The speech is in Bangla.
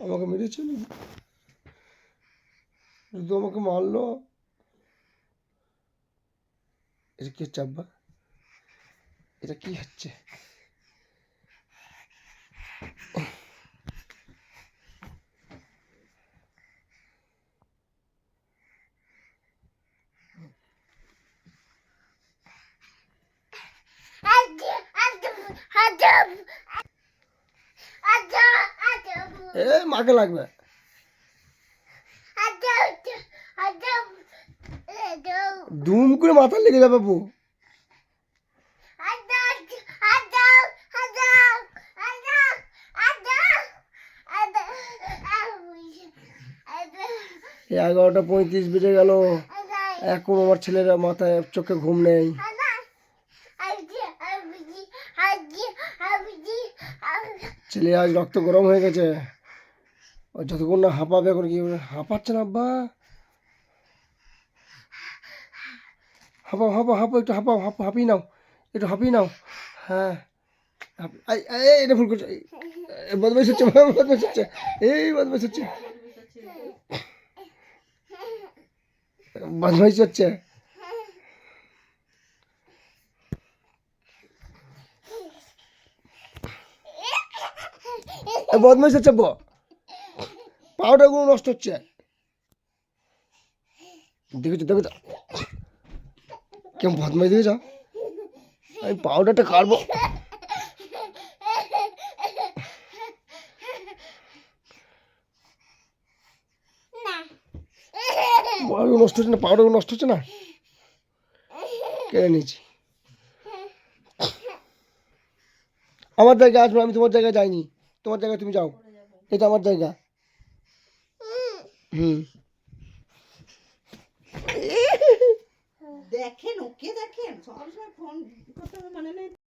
আমাকে মেরেছে নাকি? শুধু আমাকে মারলো। এটা কি চাপবা? এটা কি হচ্ছে? এ মাকে লাগবে দুম করে মাথা লেগে যাবে বউ এগারোটা পঁয়ত্রিশ বেজে গেল এখন আমার ছেলেরা মাথায় চোখে ঘুম নেই ছেলে আজ রক্ত গরম হয়ে গেছে। ও যতক্ষণ না হাঁপাবে এখন কি হাঁপাচ্ছে না, আব্বা। হাঁপাও হাঁপাও হাঁপাও, একটু হাঁপাও হাঁপ হাঁপিয়ে নাও, একটু হাঁপিয়ে নাও। হ্যাঁ। এটা ভুল করছে। বদমাইশ হচ্ছে বদমাইশ হচ্ছে। এই, বদমাইশ হচ্ছে। বদমাইশ হচ্ছে। বদমাইশ হচ্ছে ব। পাউডারগুলো নষ্ট হচ্ছে। দেখেছ দেখেছ? কেমন বদমাইশ দেখেছ? আমি পাউডারটা কাটবো। পাউডার নষ্ট হচ্ছে না? পাউডার নষ্ট হচ্ছে না? কেড়ে নিয়েছি। আমার জায়গায় আসবে আমি তোমার জায়গায় যাইনি। তোমার জায়গায় তুমি যাও। এটা আমার জায়গা। হুম। দেখেন, ওকে দেখেন। সবসময় ফোন করতে মানে